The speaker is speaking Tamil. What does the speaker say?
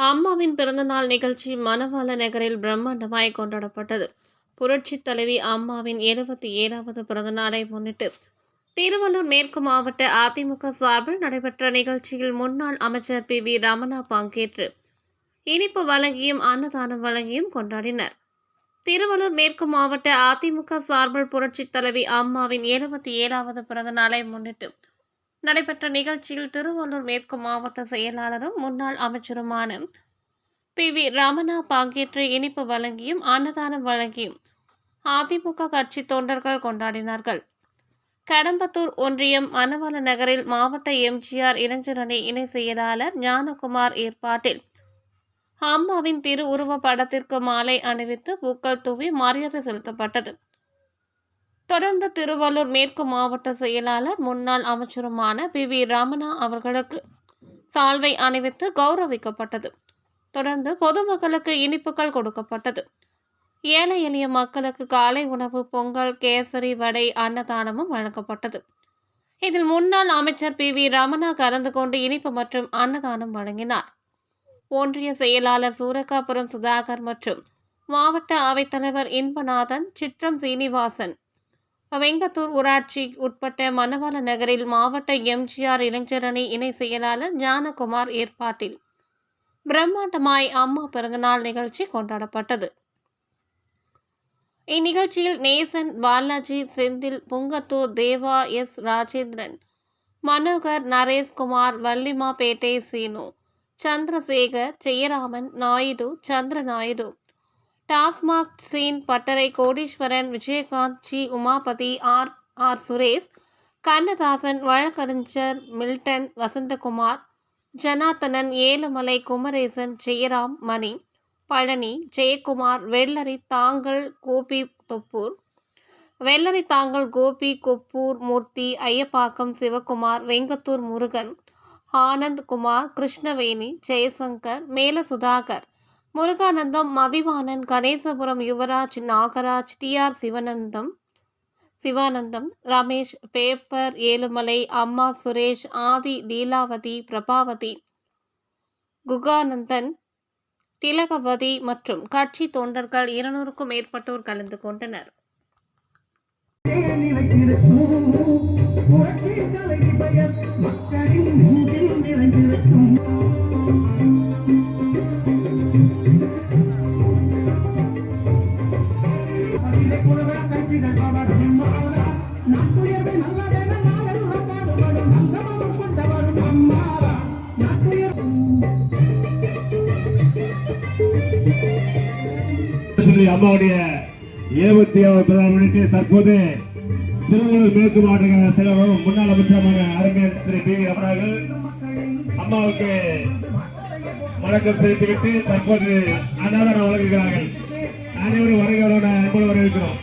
அம்மாவின் பிறந்தநாள் நிகழ்ச்சி மணவாள நகரில் பிரம்மாண்டமாய் கொண்டாடப்பட்டது. புரட்சி தலைவி அம்மாவின் எழுபத்தி ஏழாவது பிறந்தநாளை முன்னிட்டு திருவள்ளூர் மேற்கு மாவட்ட அதிமுக சார்பில் நடைபெற்ற நிகழ்ச்சியில் முன்னாள் அமைச்சர் பி. வி. ரமணா பங்கேற்று இனிப்பு வழங்கியும் அன்னதானம் வழங்கியும் கொண்டாடினர். திருவள்ளூர் மேற்கு மாவட்ட அதிமுக சார்பில் புரட்சி தலைவி அம்மாவின் எழுபத்தி ஏழாவது பிறந்தநாளை முன்னிட்டு நடைபெற்ற நிகழ்ச்சியில் திருவள்ளூர் மேற்கு மாவட்ட செயலாளரும் முன்னாள் அமைச்சருமான பி. வி. ரமணா பங்கேற்று இனிப்பு வழங்கியும் அன்னதானம் வழங்கியும் அதிமுக கட்சி தொண்டர்கள் கொண்டாடினார்கள். கடம்பத்தூர் ஒன்றியம் மணவாள நகரில் மாவட்ட எம்ஜிஆர் இளைஞரணி இணை செயலாளர் ஞானகுமார் ஏற்பாட்டில் அம்மாவின் திரு உருவ படத்திற்கு மாலை அணிவித்து பூக்கள் தூவி மரியாதை செலுத்தப்பட்டது. தொடர்ந்து திருவள்ளூர் மேற்கு மாவட்ட செயலாளர் முன்னாள் அமைச்சருமான பி. வி. ரமணா அவர்களுக்கு சால்வை அணிவித்து கௌரவிக்கப்பட்டது. தொடர்ந்து பொதுமக்களுக்கு இனிப்புகள் கொடுக்கப்பட்டது. ஏழை எளிய மக்களுக்கு காலை உணவு பொங்கல் கேசரி வடை அன்னதானமும் வழங்கப்பட்டது. இதில் முன்னாள் அமைச்சர் பி. வி. ரமணா கலந்து கொண்டு இனிப்பு மற்றும் அன்னதானம் வழங்கினார். ஒன்றிய செயலாளர் சூரக்காபுரம் சுதாகர் மற்றும் மாவட்ட அவைத்தலைவர் இன்பநாதன் சிற்றம் சீனிவாசன் வெங்கத்தூர் ஊராட்சி உட்பட்ட மணவாள நகரில் மாவட்ட எம்ஜிஆர் இளைஞரணி இணை செயலாளர் ஞானகுமார் ஏற்பாட்டில் பிரம்மாண்டமாய் அம்மா பிறந்தநாள் நிகழ்ச்சி கொண்டாடப்பட்டது. இந்நிகழ்ச்சியில் நேசன் பாலாஜி செந்தில் புங்கத்தூர் தேவா எஸ். ராஜேந்திரன் மனோகர் நரேஷ்குமார் வள்ளிமாபேட்டை சீனு சந்திரசேகர் ஜெயராமன் நாயுடு சந்திர நாயுடு டாஸ்மாக் சீன் பட்டறை Kodeeswaran Vijayakanth G. Umapathi R. R. Suresh Kannadasan வழக்கறிஞர் மில்டன் வசந்தகுமார் ஜனார்த்தனன் ஏழுமலை குமரேசன் ஜெயராம் மணி பழனி ஜெயக்குமார் வெள்ளரி தாங்கல் கோபி தொப்பூர். வெள்ளரி தாங்கல் கோபி கொப்பூர் மூர்த்தி ஐயப்பாக்கம் சிவகுமார் வெங்கத்தூர் முருகன் ஆனந்த் குமார் கிருஷ்ணவேணி ஜெயசங்கர் மேல Sudhakar Muruganandam Mathivanan Ganesapuram Yuvaraj Nagaraj T R Sivanandam Sivanandam Ramesh paper Ezhumalai அம்மா சுரேஷ் ஆதி லீலாவதி பிரபாவதி குகானந்தன் திலகவதி மற்றும் கட்சி தொண்டர்கள் இருநூறுக்கும் மேற்பட்டோர் கலந்து கொண்டனர். மக்களின் அம்மாவுடைய இருபத்தி ஏழு தற்போது திருவள்ளூர் மேற்கு மாவட்ட செயலரும் முன்னாள் அமைச்சருமான அறிஞர் திரு பி ரமணார்கள் அம்மாவுக்கு வணக்கம் செலுத்திவிட்டு தற்போது அன்னதானம் வழங்குகிறார்கள். அனைவரும் வருகிறோட அன்போடு வரவேற்கிறோம்.